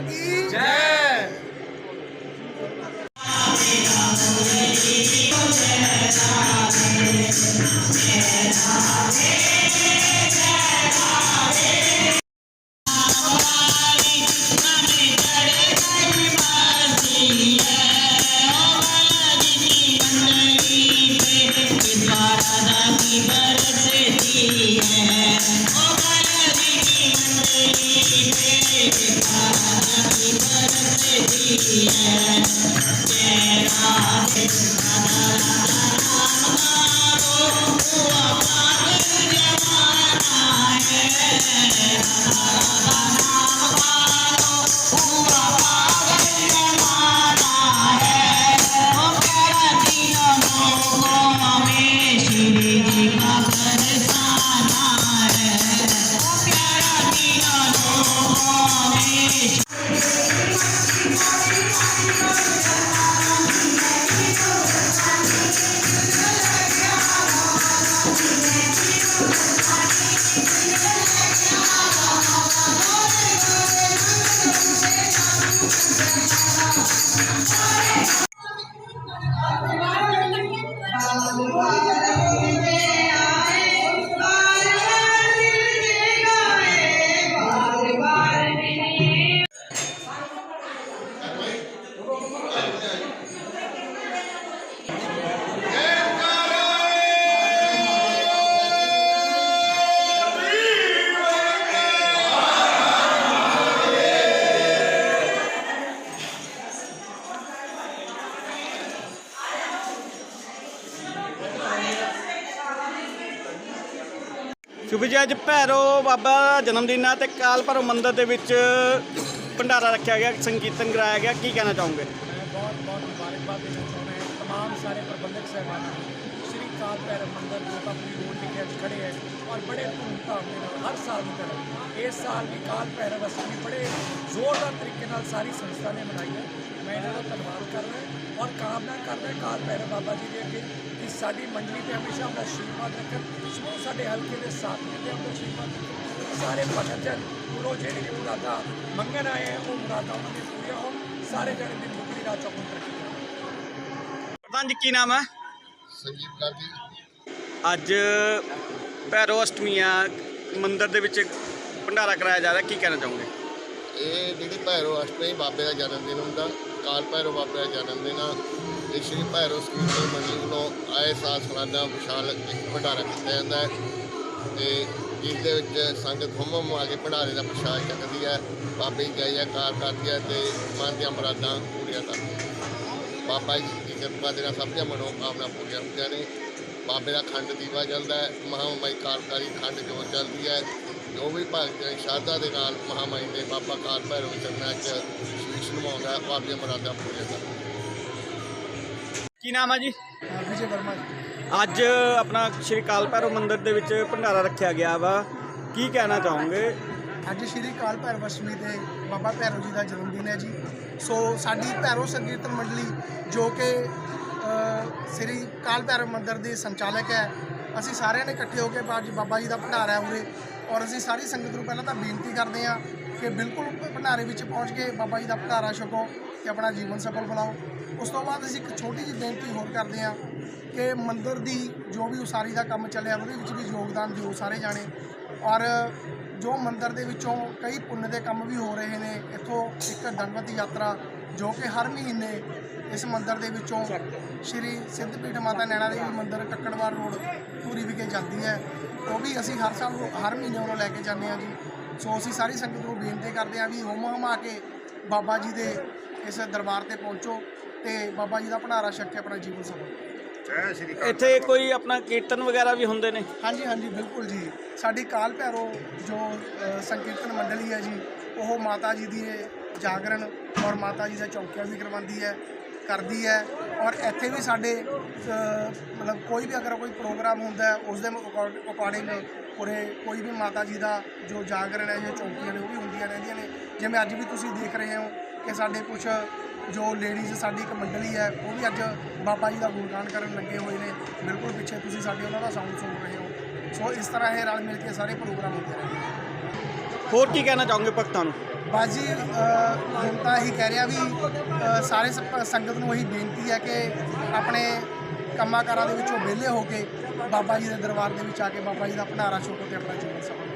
ਕੀ ਜੈ। ਵਰਤੇ ਹੀ ਹੈ ਤੇਰਾ ਹੈ ਸ਼ੁਭ ਜੀ ਅੱਜ ਭੈਰੋ ਬਾਬਾ ਦਾ ਜਨਮ ਦਿਨ ਆ ਤੇ ਕਾਲ ਭੈਰੋ ਮੰਦਿਰ ਦੇ ਵਿੱਚ ਭੰਡਾਰਾ ਰੱਖਿਆ ਗਿਆ ਸੰਕੀਰਤਨ ਕਰਾਇਆ ਗਿਆ ਕੀ ਕਹਿਣਾ ਚਾਹੋਗੇ मैं बहुत बहुत मुबारकबाद देना चाहूँगा है तमाम सारे प्रबंधक साहबान श्री काल भैरव मंदिर जो अपनी रोड लिखे आज खड़े हैं और बड़े धूमधाम के नाल हर साल की तरह इस साल भी काल भैरव अष्टमी बड़े जोरदार तरीके नाल सारी संस्था ने मनाई है मैं ਇਹਨਾਂ ਦਾ ਧੰਨਵਾਦ ਕਰ ਰਿਹਾ ਔਰ ਕਾਮਨਾ ਕਰਦਾ ਕਾਲ ਭੈਰਵ ਬਾਬਾ ਜੀ ਦੇ ਅੱਗੇ ਕਿ ਸਾਡੀ ਮੰਡਲੀ ਤੇ ਹਮੇਸ਼ਾ ਆਪਣਾ ਆਸ਼ੀਰਵਾਦ ਰੱਖਣ ਸਮੂਹ ਸਾਡੇ ਹਲਕੇ ਦੇ ਸਾਥੀਆਂ ਤੇ ਆਪਣਾ ਆਸ਼ੀਰਵਾਦ ਰੱਖਣ। ਸਾਰੇ ਭਗਤ ਜਨ ਉਹ ਜਿਹੜੇ ਵੀ ਮੁਰਾਦਾਂ ਮੰਗਣ ਆਏ ਉਹ ਮੁਰਾਦਾਂ ਉਹਨਾਂ ਦੀਆਂ ਪੂਰੀਆਂ ਹੋਣ ਸਾਰੇ ਜਣੇ ਦੀ ਮੁਕਤੀ ਦਾ ਚੌਕਨ ਤਰੱਕੀ ਕਰਨ ਪ੍ਰਧਾਨ ਜੀ ਕੀ ਨਾਮ ਹੈ ਸੰਜੀਵ ਗਾਂਧੀ ਅੱਜ ਭੈਰੋ ਅਸ਼ਟਮੀ ਆ ਮੰਦਿਰ ਦੇ ਵਿੱਚ ਭੰਡਾਰਾ ਕਰਾਇਆ ਜਾ ਰਿਹਾ ਕੀ ਕਹਿਣਾ ਚਾਹੋਗੇ? ਇਹ ਜਿਹੜੀ ਭੈਰੋ ਅਸ਼ਟਮੀ ਬਾਬੇ ਦਾ ਜਨਮ ਦਿਨ ਹੁੰਦਾ ਕਾਲ ਭੈਰੋ ਬਾਬੇ ਦਾ ਜਨਮ ਦਿਨ ਆ ਸ਼੍ਰੀ ਭੈਰੋ ਸਕੂਲ ਮੰਡਲੀ ਵੱਲੋਂ ਆਏ ਸਾਲ ਸਾਲਾਨਾ ਵਿਸ਼ਾਲ ਇੱਕ ਭੰਡਾਰਾ ਕੀਤਾ ਜਾਂਦਾ ਹੈ ਤੇ ਜਿਸ ਦੇ ਵਿੱਚ ਸੰਗਤ ਹੁੰਮ ਆ ਕੇ ਭੰਡਾਰੇ ਦਾ ਪ੍ਰਸ਼ਾਦ ਚੱਕਦੀ ਹੈ, ਬਾਬੇ ਦੀ ਜੈ ਜੈਕਾਰ ਕਰਦੀ ਹੈ ਤੇ ਮਨ ਦੀਆਂ ਮੁਰਾਦਾਂ ਪੂਰੀਆਂ ਕਰਦੀ ਹੈ। ਬਾਬਾ ਜੀ ਦੀ ਕਿਰਪਾ ਦੇ ਨਾਲ ਸਭ ਦੀਆਂ ਮਨੋਕਾਮਨਾ ਪੂਰੀਆਂ ਹੁੰਦੀਆਂ ਨੇ। ਬਾਬੇ ਦਾ ਖੰਡ ਦੀਵਾ ਜਲਦਾ ਹੈ, ਮਹਾਮਾਈ ਕਾਰਕਾਰੀ ਖੰਡ ਜੋਤ ਚੱਲਦੀ ਹੈ। ਜੋ ਵੀ ਭਗਤ ਸ਼ਰਧਾ ਦੇ ਨਾਲ ਮਹਾਮਾਈ ਦੇ ਬਾਬਾ ਕਾਲ ਭੈਰਵ ਚਰਨਾਂ 'ਚ ਸ਼ੀਸ਼ ਨਵਾਉਂਦਾ ਹੈ, ਉਹ ਆਪਣੀਆਂ ਮੁਰਾਦਾਂ ਪੂਰੀਆਂ ਕਰਦਾ ਕੀ ਨਾਮ ਹੈ ਜੀ? ਵਿਜੇ ਵਰਮਾ ਜੀ। ਅੱਜ ਆਪਣਾ ਸ਼੍ਰੀ ਕਾਲ ਭੈਰੋ ਮੰਦਿਰ ਦੇ ਵਿੱਚ ਭੰਡਾਰਾ ਰੱਖਿਆ ਗਿਆ ਵਾ। ਕੀ ਕਹਿਣਾ ਚਾਹੋਗੇ? ਅੱਜ ਸ਼੍ਰੀ ਕਾਲ ਭੈਰਵ ਅਸ਼ਟਮੀ ਤੇ ਬਾਬਾ ਭੈਰਵ ਜੀ ਦਾ ਜਨਮ ਦਿਨ ਹੈ ਜੀ। ਸੋ ਸਾਡੀ ਭੈਰਵ ਸੰਕੀਰਤਨ ਮੰਡਲੀ ਜੋ ਕਿ ਅ, ਸ਼੍ਰੀ ਕਾਲ ਭੈਰਵ ਮੰਦਿਰ ਦੀ ਸੰਚਾਲਕ ਹੈ ਅਸੀਂ ਸਾਰਿਆਂ ਨੇ ਇਕੱਠੇ ਹੋ ਕੇ ਅੱਜ ਬਾਬਾ ਜੀ ਦਾ ਭੰਡਾਰਾ ਹੈ ਉਰੇ। ਔਰ ਅਸੀਂ ਸਾਰੀ ਸੰਗਤ ਨੂੰ ਪਹਿਲਾਂ ਤਾਂ ਬੇਨਤੀ ਕਰਦੇ ਹਾਂ ਕਿ ਬਿਲਕੁਲ ਭੰਡਾਰੇ ਵਿੱਚ ਪਹੁੰਚ ਕੇ ਬਾਬਾ ਜੀ ਦਾ ਭੰਡਾਰਾ ਛਕੋ ਤੇ ਆਪਣਾ ਜੀਵਨ ਸਫਲ ਬਣਾਓ। ਉਸ ਤੋਂ ਬਾਅਦ ਅਸੀਂ ਇੱਕ ਛੋਟੀ ਜਿਹੀ ਬੇਨਤੀ ਹੋਰ ਕਰਦੇ ਹਾਂ ਕਿ ਮੰਦਿਰ ਦੀ ਜੋ ਵੀ ਉਸਾਰੀ ਦਾ ਕੰਮ ਚੱਲਿਆ, ਉਹਦੇ ਵਿੱਚ ਵੀ ਯੋਗਦਾਨ ਦਿਓ ਸਾਰੇ ਜਾਣੇ। ਔਰ ਜੋ ਮੰਦਿਰ ਦੇ ਵਿੱਚੋਂ ਕਈ ਪੁੰਨ ਦੇ ਕੰਮ ਵੀ ਹੋ ਰਹੇ ਨੇ, ਇੱਥੋਂ ਇੱਕ ਦੰਡਵਤ ਯਾਤਰਾ ਜੋ ਕਿ ਹਰ ਮਹੀਨੇ ਇਸ ਮੰਦਿਰ ਦੇ ਵਿੱਚੋਂ ਸ਼੍ਰੀ ਸਿੱਧਪੀਠ ਮਾਤਾ ਨੈਣਾ ਦੇਵੀ ਮੰਦਿਰ ਕੱਕੜਵਾਰ ਰੋਡ ਪੂਰੀ ਵਿਖੇ ਜਾਂਦੀ ਹੈ। ਉਹ ਵੀ ਅਸੀਂ ਹਰ ਸਾਲ, ਹਰ ਮਹੀਨੇ ਉਹਨੂੰ ਲੈ ਕੇ ਜਾਂਦੇ ਹਾਂ ਜੀ। ਸੋ ਅਸੀਂ ਸਾਰੀ ਸੰਗਤ ਨੂੰ ਬੇਨਤੀ ਕਰਦੇ ਹਾਂ ਵੀ ਹੁਮ ਹਮਾ ਕੇ ਬਾਬਾ ਜੀ ਦੇ ਇਸ ਦਰਬਾਰ ਤੇ ਪਹੁੰਚੋ ਤੇ ਬਾਬਾ ਜੀ ਦਾ ਭੰਡਾਰਾ ਛਕ ਕੇ ਆਪਣਾ ਜੀਵਨ ਸਫਲ ਇੱਥੇ ਕੋਈ ਆਪਣਾ ਕੀਰਤਨ ਵਗੈਰਾ ਵੀ ਹੁੰਦੇ ਨੇ? ਹਾਂਜੀ ਹਾਂਜੀ ਬਿਲਕੁਲ ਜੀ। ਸਾਡੀ ਕਾਲ ਭੈਰੋ ਜੋ ਅ, ਸੰਕੀਰਤਨ ਮੰਡਲੀ ਹੈ ਜੀ ਉਹ ਮਾਤਾ ਜੀ ਦੀ ਜਾਗਰਣ ਔਰ ਮਾਤਾ ਜੀ ਦਾ ਚੌਕੀਆਂ ਵੀ ਕਰਵਾਉਂਦੀ ਹੈ ਕਰਦੀ ਹੈ ਔਰ ਇੱਥੇ ਵੀ ਸਾਡੇ ਅ, ਮਤਲਬ ਕੋਈ ਵੀ ਅਗਰ ਕੋਈ ਪ੍ਰੋਗਰਾਮ ਹੁੰਦਾ ਹੈ ਉਸ ਦੇ ਅਕੋਰਡਿੰਗ ਪੂਰੇ ਕੋਈ ਵੀ ਮਾਤਾ ਜੀ ਦਾ ਜੋ ਜਾਗਰਣ ਹੈ ਜੋ ਚੌਕੀਆਂ ਨੇ ਉਹ ਵੀ ਹੁੰਦੀਆਂ ਰਹਿੰਦੀਆਂ ਨੇ। ਜਿਵੇਂ ਅੱਜ ਵੀ ਤੁਸੀਂ ਦੇਖ ਰਹੇ ਹੋ ਕਿ ਸਾਡੇ ਕੁਝ ਜੋ ਲੇਡੀਜ਼ ਸਾਡੀ ਇੱਕ ਮੰਡਲੀ ਹੈ ਉਹ ਵੀ ਅੱਜ ਬਾਬਾ ਜੀ ਦਾ ਗੁਣਗਾਨ ਕਰਨ ਲੱਗੇ ਹੋਏ ਨੇ। ਬਿਲਕੁਲ ਪਿੱਛੇ ਤੁਸੀਂ ਸਾਡੇ ਉਹਨਾਂ ਦਾ ਸਾਊਂਡ ਸੁਣ ਰਹੇ ਹੋ। ਸੋ ਇਸ ਤਰ੍ਹਾਂ ਇਹ ਰਲ ਮਿਲ ਕੇ ਸਾਰੇ ਪ੍ਰੋਗਰਾਮ ਹੁੰਦੇ ਰਹਿੰਦੇ ਨੇ। ਹੋਰ ਕੀ ਕਹਿਣਾ ਚਾਹੋਗੇ ਭਗਤਾਂ ਨੂੰ? ਬਾਜੀ ਹੁਣ ਤਾਂ ਇਹੀ ਕਹਿ ਰਿਹਾ ਵੀ ਸਾਰੇ ਸੰਗਤ ਨੂੰ ਇਹੀ ਬੇਨਤੀ ਹੈ ਕਿ ਆਪਣੇ ਕੰਮਾਂ ਕਾਰਾਂ ਦੇ ਵਿੱਚੋਂ ਵਿਹਲੇ ਹੋ ਕੇ ਬਾਬਾ ਜੀ ਦੇ ਦਰਬਾਰ ਦੇ ਵਿੱਚ ਆ ਕੇ ਬਾਬਾ ਜੀ ਦਾ ਭੰਡਾਰਾ ਛਕੋ ਤੇ ਆਪਣਾ ਜੀਵਨ ਸਫਲ